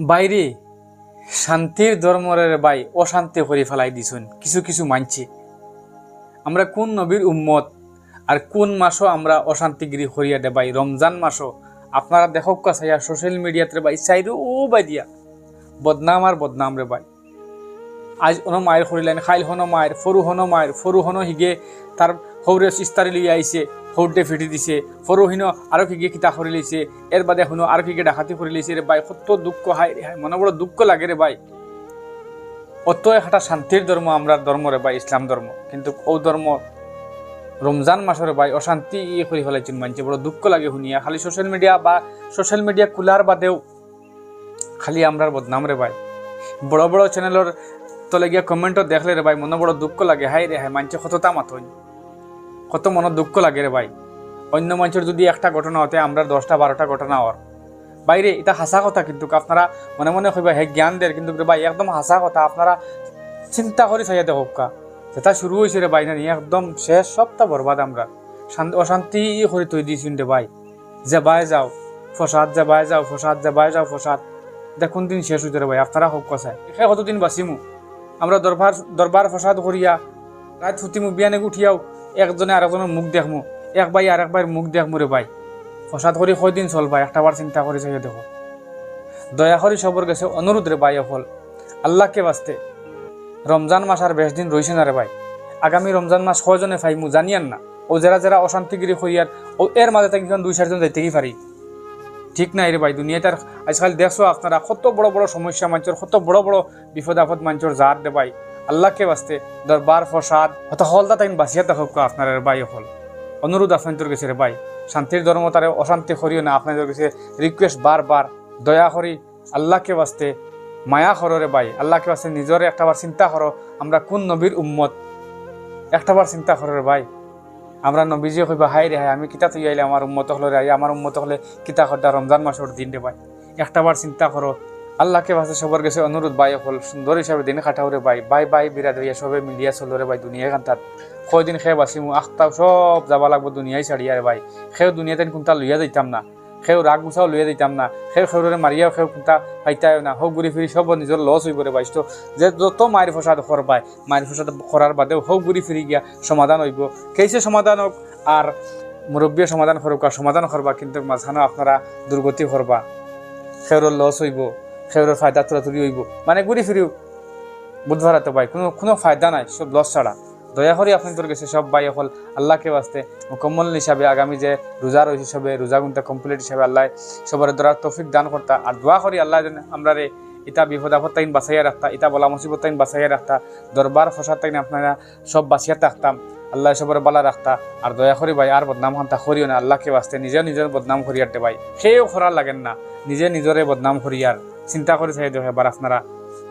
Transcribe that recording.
বাইরে শান্তির ধর্মরের বাই অশান্তি করে ফেলাই দিছুন, কিছু কিছু মানছে। আমরা কোন নবীর উম্মত আর কোন মাসও আমরা অশান্তিগিরি হরিয়া দে বাই? রমজান মাসও, আপনারা দেখক কাছাইয়া সোশ্যাল মিডিয়াতে বাই, চাইরো ও বাই দিয়া। বদনাম আর বদনাম রে বাই। আজ হনো মায়ের হরিলেন খাইল হনো মায়ের ফরু হনো মায়ের ফরু হনো হিগে তার হৌরে ইস্তারি লই আইছে হৌরটে ফিটি দিছে ফরু হিনো আরও কিগে কিতা করি লইছে এর বাদে শুনো কিগে ডাকাতি করে লইছে রে বাই কত দুঃখ হাই রে হাই মনে বড় দুঃখ লাগে রে বাই। অত একটা শান্তির ধর্ম আমরা ধর্ম রে বাই ইসলাম ধর্ম কিন্তু ও ধর্ম রমজান মাসের বাই, অশান্তি ইয়ে করে ফেলাইছেন মানছে বড় দুঃখ লাগে শুনিয়া। খালি সোশ্যাল মিডিয়া বা সোশ্যাল মিডিয়া খোলার বাদেও খালি আমরার বদনাম রে ভাই বড় বড় চ্যানেলের তলে গিয়া কমেন্টও দেখলে রে ভাই, মনে বড় দুঃখ লাগে। হাই রে হাই মানছে কতটা মাথইন কত মনে দুঃখ লাগে রে ভাই? অন্য মানুষের যদি একটা ঘটনা হতে আমরা দশটা বারোটা ঘটনা হওয়ার বাইরে এটা হাসা কথা কিন্তু, আপনারা মনে মনে কইবা, হে জ্ঞান দেয় কিন্তু ভাই, একদম হাসা কথা, আপনারা চিন্তা করে চাইয়া দেখো কা। যেটা শুরু হয়েছে রে ভাই, না একদম শেষ, সবটা বরবাদ আমরা শান্তি অশান্তি করে তৈ দিয়েছি রে ভাই। যাবাই যাও, ফসাদ যাবাই যাও, ফসাদ যে বাই যাও, ফসাদ। দেখুন দিন শেষ হইতে রে ভাই, আপনারা হোক কষায় সে কতদিন বাঁচিমু? আমরা দরবার দরবার ফসাদ করিয়া রাত ফুটিমু বিয়ানে উঠিয়াও একজনে আরেকজনের মুখ দেখমু। এক ভাই আর এক ভাইয়ের মুখ দেখমু রে ভাই। ফসাদ করি কয়দিন চল ভাই, একটা বার চিন্তা করে চাইয়া দেখো। দয়া করি সবর গেছে অনুরোধ রে ভাই অফল আল্লাহকে বাঁচতে রমজান মাস আর বেশ দিন রইছে না রে ভাই। আগামী রমজান মাস কয়জনে ফাইমু জানিয়ান না। ও যারা যারা অশান্তিগিরি হইয়ার ও এর মাঝে তাকে দুই চারজন যাইতেই পারি ঠিক নাই রে ভাই, দুনিয়াটার আজকাল দেখছ আপনারা, কত বড় বড় সমস্যা মানুষের, কত বড় বড় বিপদ আপদ মানুষের জাত দে ভাই। আল্লাহকে বাঁচতে দরবার, ফসাদ হত হলদা তাই বাঁচিয়া দেখো আপনার ভাই হল। অনুরোধ আপনাদের কাছে রে ভাই, শান্তির ধর্ম তারে অশান্তি করিও না, আপনাদের কাছে রিকোয়েস্ট বারবার। দয়া করি আল্লাহকে বাঁচতে মায়া করো রে ভাই, আল্লাহকে বাঁচতে নিজরে একটাবার চিন্তা করো, আমরা কোন নবীর উম্মত? একটাবার চিন্তা করো রে ভাই। আমরা নবীজি কইবা হাই রে হাই আমি কিতা তুই আইলে আমার উন্মত হলে রে আমার উন্মত হলে কিতা খদ্দা রমজান মাসের দিন রে ভাই। একটাবার চিন্তা করো, আল্লাহকে ভাষা সবার কাছে অনুরোধ বাই হল সুন্দর হিসাবে দিন খাটাও রে ভাই বাই বাই বিরাদ হইয়া সবে মিলিয়া চলো রে ভাই দুনিয়া কান্তাত। কয়দিন খেয়ে বাঁচিমু আখতাও সব যাবা লাগবো দুনিয়ায় ছাড়িয়া রে ভাই। খেয়ে দুনিয়াতে কোনটা লইয়া যাইতাম না। সেও রাগ গুছাও লইয়া দিতাম না। সেও সেউরে মারিয়াও সেও কোনটা পাইতাও না। হোক ঘুরি ফিরি সব নিজের লস হইব রে ভাই যে যত মায়ের ফসাদ খর পায় মায়ের ফসাদ করার বাদেও হোক ঘুরি ফিরি গিয়া সমাধান হইব কেসে সমাধান হোক আর মুরব্বীয় সমাধান আর সমাধান করবা কিন্তু মাঝখানে আপনারা দুর্গতি করবা সেউরের লস হইব সেউরের ফায়দা তুলাতুলি হইব মানে ঘুরি ফিরিও বুধবার তো ভাই কোনো কোনো ফায়দা নাই সব লস ছাড়া। দয়া করে আপনাদের কাছে সব ভাই হল আল্লাহকে বাঁচতে মুকম্মল হিসাবে আগামী যে রোজা রয়েছে সবে রোজা গুনতে কমপ্লিট হিসাবে আল্লাহ সবার দ্বারা তৌফিক দান করতা। আর দোয়া করি আল্লাহ যেন আমরা রে ইটা বিপদ আপদ তাইন বাঁচাইয়া রাখতা ইটা বলা মুসিবত তাইন বাঁচাইয়া রাখতা, দরবার ফসাদ আপনারা সব বাঁচিয়া থাকতাম, আল্লাহ সবার বালা রাখতা। আর দয়া করি ভাই, আর বদনাম হান্তা করিও না, আল্লাহকে বাঁচতে নিজেও নিজের বদনাম করিয়ারতে ভাই। সেও খরা লাগেন না, নিজে নিজরে বদনাম করিয়ার। চিন্তা করে চাই দেখো আপনারা